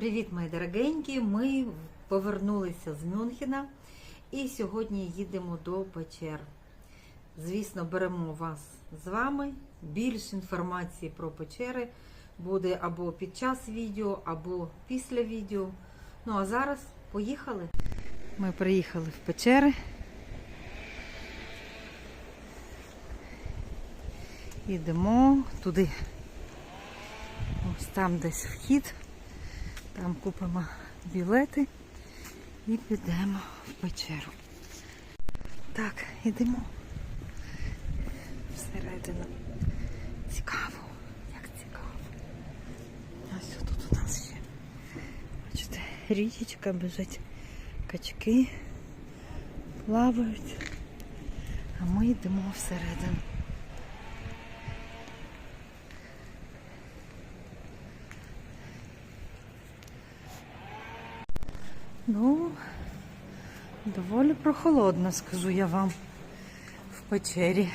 Привіт, мої дорогенькі! Ми повернулися з Мюнхена і сьогодні їдемо до печер. Звісно, беремо вас з вами. Більше інформації про печери буде або під час відео, або після відео. Ну а зараз поїхали. Ми приїхали в печери. Йдемо туди. Ось там десь вхід. Там купимо білети і підемо в печеру. Так, йдемо всередину. Цікаво, як цікаво. Ось тут у нас ще. Бачите, річечка біжить, качки плавають, а ми йдемо всередину. Ну, доволі прохолодно, скажу я вам, в печері.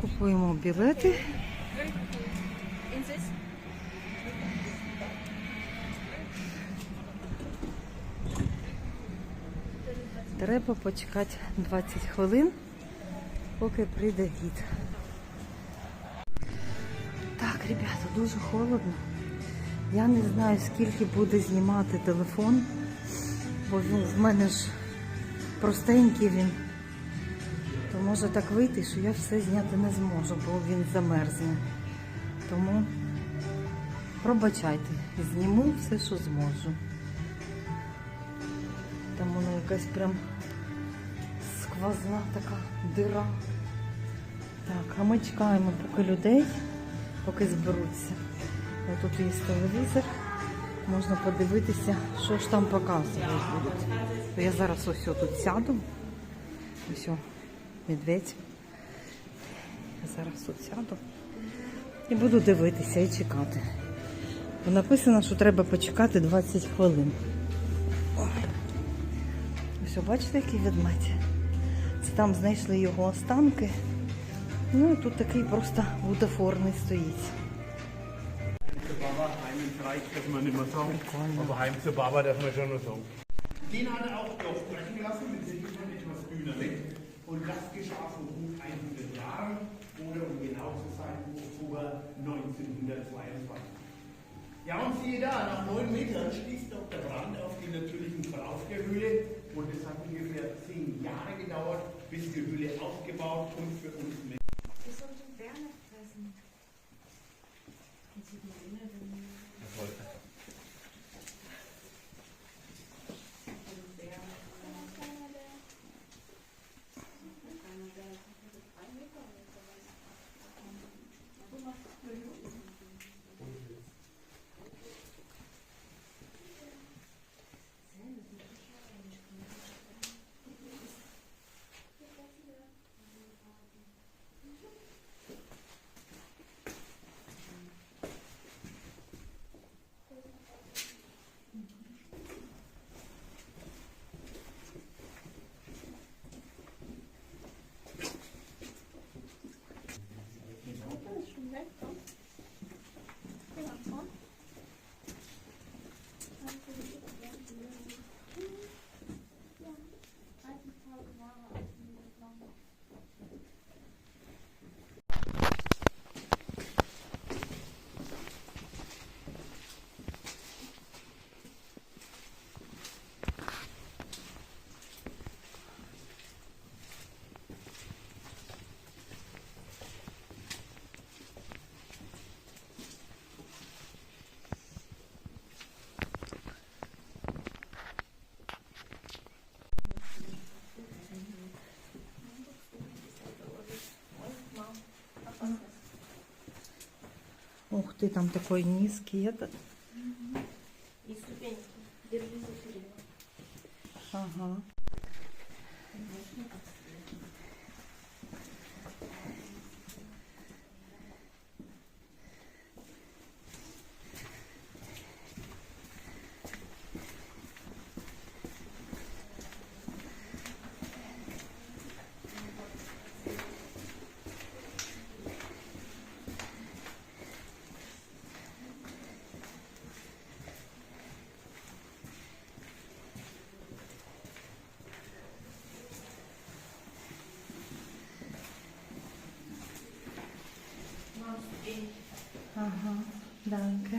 Купуємо білети. Треба почекати 20 хвилин, поки прийде гід. Так, ребята, дуже холодно. Я не знаю, скільки буде знімати телефон, бо в мене ж простенький він. То може так вийти, що я все зняти не зможу, бо він замерзне. Тому пробачайте, зніму все, що зможу. Там воно якась прям сквозна така дира. Так, а ми чекаємо поки людей, поки зберуться. Тут є телевізор, можна подивитися, що ж там показувати будуть. Я зараз ось тут сяду. Ось медведь. Я зараз тут сяду і буду дивитися і чекати. Написано, що треба почекати 20 хвилин. Ось, бачите, який ведмедь? Це там знайшли його останки. Ну і тут такий просто бутафорний стоїть. Zur Baba, heim ins Reich darf man nicht mehr sagen. Aber heim zur Baba darf man schon noch sagen. Den hat er auch doch sprechen lassen, mit Sicherheit etwas dünner weg. Und das geschah vor gut 100 Jahren, oder um genau zu sein, Oktober 1922. Ja, und siehe da, nach neun Metern stieß Dr. Brandt auf die natürlichen Verlauf der Höhle und es hat ungefähr zehn Jahre gedauert, bis die Höhle aufgebaut und für uns Menschen ты, там такой низкий этот. И ступеньки. Держи за перила. Ага. Ага, danke.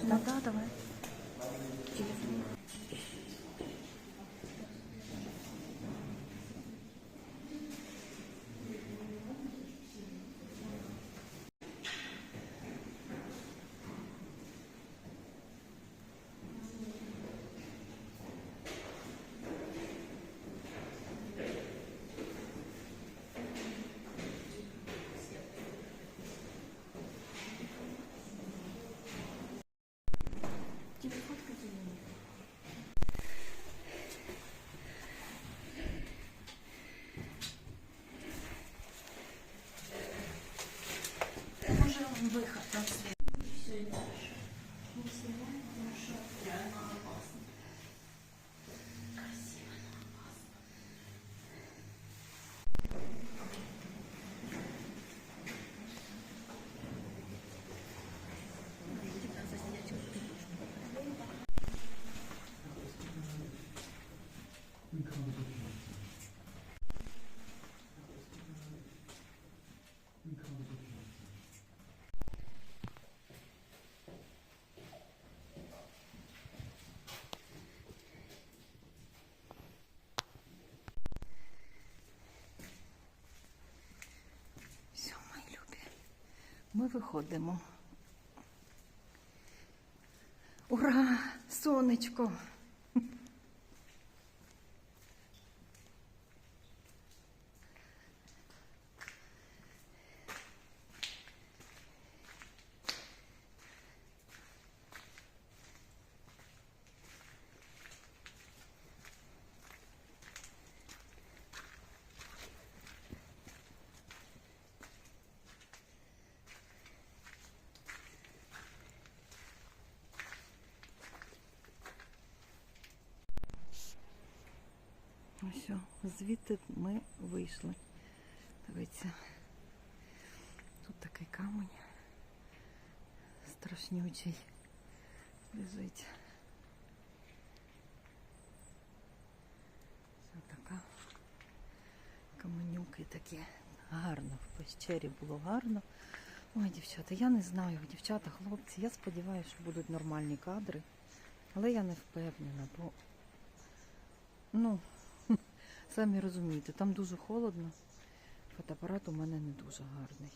Да, давай. Можем выход виходимо. Ура! Сонечко! Ось, звідти ми вийшли. Дивіться. Тут такий камінь. Страшнючий. Лежить. Ось така. Каменюки такі. Гарно. В пещері було гарно. Ой, дівчата, я не знаю, дівчата, хлопці, я сподіваюся, що будуть нормальні кадри. Але я не впевнена, бо ну, Самі розумієте, там дуже холодно. Фотоапарат у мене не дуже гарний.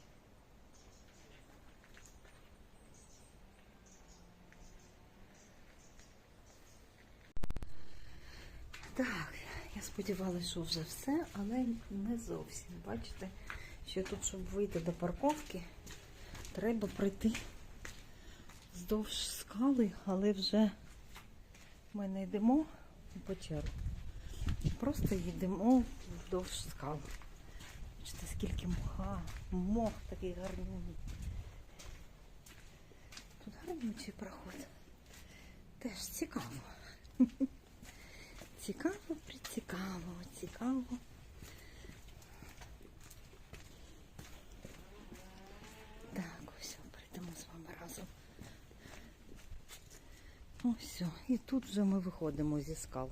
Так, я сподівалася, що вже все, але не зовсім. Бачите, що тут, щоб вийти до парковки, треба пройти вздовж скали, але вже ми не йдемо у печеру. Просто їдемо вздовж скал. Бачите, скільки мха, мох такий гарний. Тут гарнючий проход. Теж цікаво. Цікаво, прицікаво, цікаво. Так, ось прийдемо з вами разом. Ось, і тут вже ми виходимо зі скал.